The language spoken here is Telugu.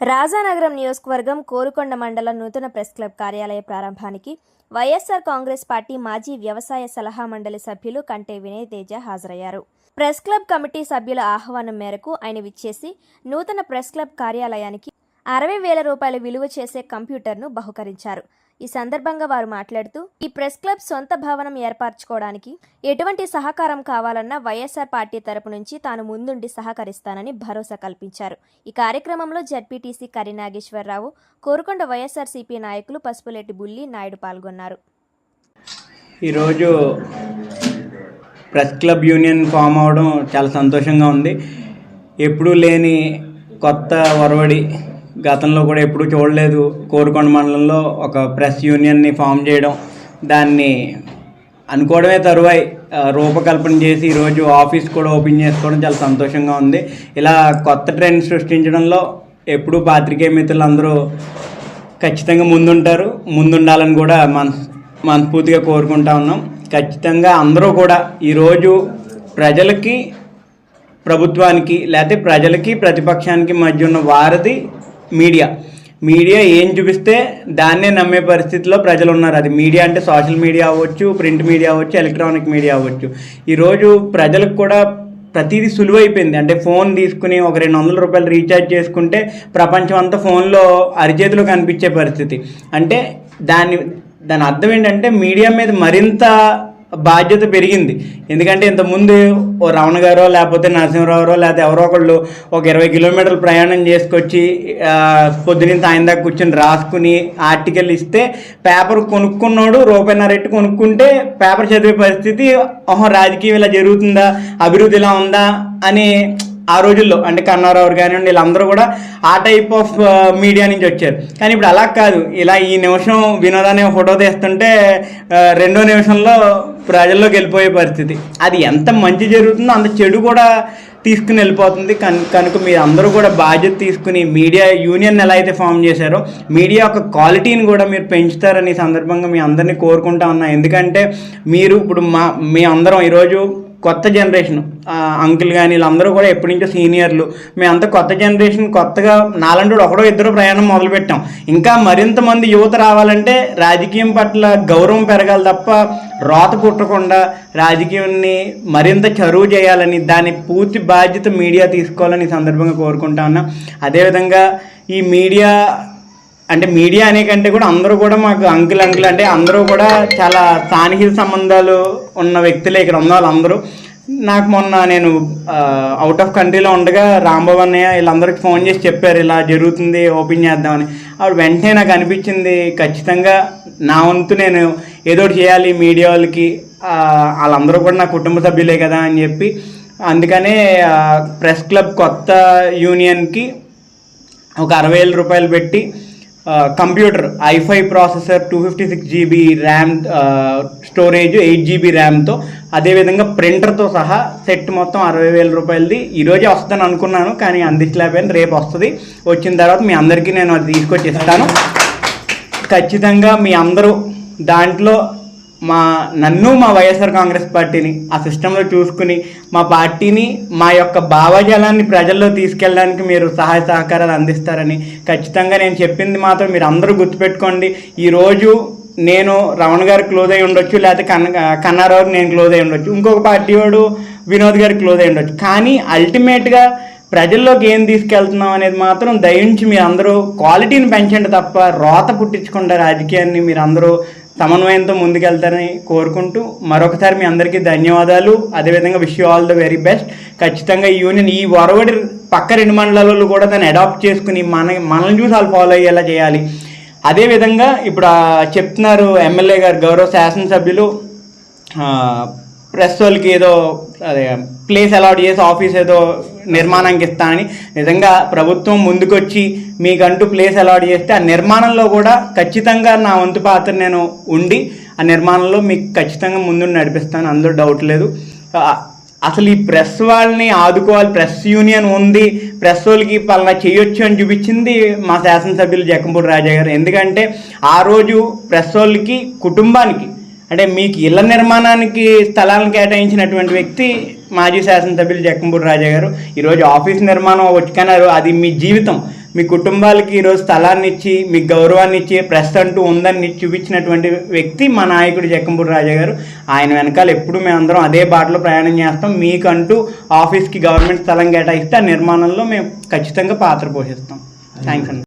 రాజానగరం నియోజకవర్గం కోరుకొండ మండలం నూతన ప్రెస్ క్లబ్ కార్యాలయ ప్రారంభానికి వైఎస్ఆర్ కాంగ్రెస్ పార్టీ మాజీ వ్యవసాయ సలహా మండలి సభ్యులు కంటే వినయ్ తేజ హాజరయ్యారు. ప్రెస్ క్లబ్ కమిటీ సభ్యుల ఆహ్వానం మేరకు ఆయన విచ్చేసి నూతన ప్రెస్ క్లబ్ కార్యాలయానికి అరవై వేల రూపాయలు విలువ చేసే కంప్యూటర్ను బహుకరించారు. ఈ సందర్భంగా వారు మాట్లాడుతూ ఈ ప్రెస్ క్లబ్ సొంత భవనం ఏర్పరచుకోవడానికి ఎటువంటి సహకారం కావాలన్నా వైఎస్ఆర్ పార్టీ తరపు నుంచి తాను ముందుండి సహకరిస్తానని భరోసా కల్పించారు. ఈ కార్యక్రమంలో జడ్పీటీసీ కరినాగేశ్వరరావు కోరుకొండ వైఎస్ఆర్సీపీ నాయకులు పసుపులేటి బుల్లి నాయుడు పాల్గొన్నారు. ఈరోజు ప్రెస్ క్లబ్ యూనియన్ ఫామ్ అవడం చాలా సంతోషంగా ఉంది. ఎప్పుడూ లేని కొత్త ఒరవడి గతంలో కూడా ఎప్పుడూ చూడలేదు. కోరుకొండ మండలంలో ఒక ప్రెస్ యూనియన్ని ఫామ్ చేయడం దాన్ని అనుకోవడమే తరువాయి. రూపకల్పన చేసి ఈరోజు ఆఫీస్ కూడా ఓపెన్ చేసుకోవడం చాలా సంతోషంగా ఉంది. ఇలా కొత్త ట్రెండ్ సృష్టించడంలో ఎప్పుడూ పాత్రికేయ మిత్రులందరూ ఖచ్చితంగా ముందుంటారు. ముందుండాలని కూడా మన మనస్ఫూర్తిగా కోరుకుంటా ఉన్నాం. ఖచ్చితంగా అందరూ కూడా ఈరోజు ప్రజలకి ప్రభుత్వానికి లేకపోతే ప్రజలకి ప్రతిపక్షానికి మధ్య ఉన్న వారధి మీడియా. మీడియా ఏం చూపిస్తే దాన్నే నమ్మే పరిస్థితిలో ప్రజలు ఉన్నారు అది మీడియా అంటే సోషల్ మీడియా అవ్వచ్చు ప్రింట్ మీడియా అవ్వచ్చు ఎలక్ట్రానిక్ మీడియా అవ్వచ్చు. ఈరోజు ప్రజలకు కూడా ప్రతిదీ సులువైపోయింది. అంటే ఫోన్ తీసుకుని ఒక రెండు వందల రూపాయలు రీఛార్జ్ చేసుకుంటే ప్రపంచం అంతా ఫోన్లో అరిచేతిలో కనిపించే పరిస్థితి. అంటే దాని దాని అర్థం ఏంటంటే మీడియా మీద మరింత బాధ్యత పెరిగింది. ఎందుకంటే ఇంతకుముందు ఓ రమణ గారో లేకపోతే నరసింహరావు లేకపోతే ఎవరో ఒకళ్ళు ఒక ఇరవై కిలోమీటర్లు ప్రయాణం చేసుకొచ్చి పొద్దున్నే పొద్దున దాకా కూర్చొని రాసుకుని ఆర్టికల్ ఇస్తే పేపర్ కొనుక్కున్నాడు రూపాయిన్నర ఎట్టు కొనుక్కుంటే పేపర్ చదివే పరిస్థితి ఓహో రాజకీయం ఇలా జరుగుతుందా? అభివృద్ధి ఇలా ఉందా? అని ఆ రోజుల్లో అంటే కన్నారావు కానివ్వండి వీళ్ళందరూ కూడా ఆ టైప్ ఆఫ్ మీడియా నుంచి వచ్చారు. కానీ ఇప్పుడు అలా కాదు. ఇలా ఈ నిమిషం వినోదాన్ని ఫోటో తీస్తుంటే రెండో నిమిషంలో ప్రజల్లోకి వెళ్ళిపోయే పరిస్థితి. అది ఎంత మంచి జరుగుతుందో అంత చెడు కూడా తీసుకుని వెళ్ళిపోతుంది. కన్ కనుక మీరు అందరూ కూడా బాధ్యత తీసుకుని మీడియా యూనియన్ ఎలా అయితే ఫామ్ చేశారో మీడియా యొక్క క్వాలిటీని కూడా మీరు పెంచుతారని సందర్భంగా మీ అందరినీ కోరుకుంటా ఉన్నా. ఎందుకంటే మీరు ఇప్పుడు మా మీ అందరం ఈరోజు కొత్త జనరేషన్ అంకుల్ కానీ వీళ్ళందరూ కూడా ఎప్పటి నుంచో సీనియర్లు. మేమంతా కొత్త జనరేషన్ కొత్తగా నాలంటూ ఒకడో ఇద్దరు ప్రయాణం మొదలుపెట్టాం. ఇంకా మరింత మంది యువత రావాలంటే రాజకీయం పట్ల గౌరవం పెరగాలి తప్ప రోత పుట్టకుండా రాజకీయాన్ని మరింత చరువు చేయాలని దాని పూర్తి బాధ్యత మీడియా తీసుకోవాలని ఈ సందర్భంగా కోరుకుంటా ఉన్నా. అదేవిధంగా ఈ మీడియా అంటే మీడియా అనే కంటే కూడా అందరూ కూడా మాకు అంకుల్ అంకుల్ అంటే అందరూ కూడా చాలా సాన్నిహిత సంబంధాలు ఉన్న వ్యక్తులే ఇక్కడ ఉన్న వాళ్ళందరూ. నాకు మొన్న నేను అవుట్ ఆఫ్ కంట్రీలో ఉండగా రాంబాబు అన్నయ్య వీళ్ళందరికీ ఫోన్ చేసి చెప్పారు ఇలా జరుగుతుంది ఓపెన్ చేద్దామని. అప్పుడు వెంటనే నాకు అనిపించింది ఖచ్చితంగా నా వంతు నేను ఏదో చేయాలి మీడియా వాళ్ళకి వాళ్ళందరూ కూడా నా కుటుంబ సభ్యులే కదా అని చెప్పి. అందుకనే ప్రెస్ క్లబ్ కొత్త యూనియన్కి ఒక అరవై వేల రూపాయలు పెట్టి computer I five processor two fifty six GB RAM storage eight GB ర్యామ్తో అదేవిధంగా ప్రింటర్తో సహా సెట్ మొత్తం అరవై వేల రూపాయలది. ఈరోజే వస్తుందని అనుకున్నాను కానీ అందించలేకపోయాను. రేపు వస్తుంది. వచ్చిన తర్వాత మీ అందరికీ నేను అది తీసుకొచ్చి ఇస్తాను. ఖచ్చితంగా మీ అందరూ దాంట్లో మా నన్ను మా వైఎస్ఆర్ కాంగ్రెస్ పార్టీని ఆ సిస్టంలో చూసుకుని మా పార్టీని మా యొక్క భావజాలాన్ని ప్రజల్లో తీసుకెళ్ళడానికి మీరు సహాయ సహకారాలు అందిస్తారని ఖచ్చితంగా నేను చెప్పింది మాత్రం మీరు అందరూ గుర్తుపెట్టుకోండి. ఈరోజు నేను రమణ గారు క్లోజ్ అయి ఉండొచ్చు లేకపోతే కన్న కన్నారావు నేను క్లోజ్ అయి ఉండొచ్చు ఇంకొక పార్టీ వాడు వినోద్ గారు క్లోజ్ అయి ఉండొచ్చు. కానీ అల్టిమేట్గా ప్రజల్లోకి ఏం తీసుకెళ్తున్నాం అనేది మాత్రం దయించి మీరు అందరూ క్వాలిటీని పెంచండి తప్ప రోత పుట్టించకుండా రాజకీయాన్ని మీరు అందరూ సమన్వయంతో ముందుకెళ్తారని కోరుకుంటూ మరొకసారి మీ అందరికీ ధన్యవాదాలు. అదేవిధంగా wish you all the very best ఖచ్చితంగా ఈ యూనియన్ ఈ వరవడి పక్క రెండు మండలాలలో కూడా దాన్ని అడాప్ట్ చేసుకుని మన మనల్ని చూసి వాళ్ళు ఫాలో అయ్యేలా చేయాలి. అదేవిధంగా ఇప్పుడు చెప్తున్నారు ఎమ్మెల్యే గారు గౌరవ శాసనసభ్యులు ప్రెస్ వాళ్ళకి ఏదో అదే ప్లేస్ అలాట్ చేసి ఆఫీస్ ఏదో నిర్మాణానికి ఇస్తానని నిజంగా ప్రభుత్వం ముందుకొచ్చి మీకంటూ ప్లేస్ అలాట్ చేస్తే ఆ నిర్మాణంలో కూడా ఖచ్చితంగా నా వంతు పాత్ర నేను ఉండి ఆ నిర్మాణంలో మీకు ఖచ్చితంగా ముందు నడిపిస్తాను అందులో డౌట్ లేదు. అసలు ఈ ప్రెస్ వాళ్ళని ఆదుకోవాలి ప్రెస్ యూనియన్ ఉంది ప్రెస్ వాళ్ళకి పలానా చేయొచ్చు అని చూపించింది మా శాసనసభ్యులు జక్కంపూడి రాజా గారు. ఎందుకంటే ఆ రోజు ప్రెస్ వాళ్ళకి కుటుంబానికి అంటే మీకు ఇళ్ళ నిర్మాణానికి స్థలాలను కేటాయించినటువంటి వ్యక్తి మాజీ శాసనసభ్యులు జక్కంపూడి రాజా గారు. ఈరోజు ఆఫీస్ నిర్మాణం వచ్చుకున్నారు అది మీ జీవితం. మీ కుటుంబాలకి ఈరోజు స్థలాన్ని ఇచ్చి మీకు గౌరవాన్ని ఇచ్చి ప్రెస్ అంటూ ఉందని చూపించినటువంటి వ్యక్తి మా నాయకుడు జక్కంపూడి రాజా గారు. ఆయన వెనకాల ఎప్పుడు మేమందరం అదే బాటలో ప్రయాణం చేస్తాం. మీకంటూ ఆఫీస్కి గవర్నమెంట్ స్థలం కేటాయిస్తే ఆ నిర్మాణంలో మేము ఖచ్చితంగా పాత్ర పోషిస్తాం. థ్యాంక్స్ అండి.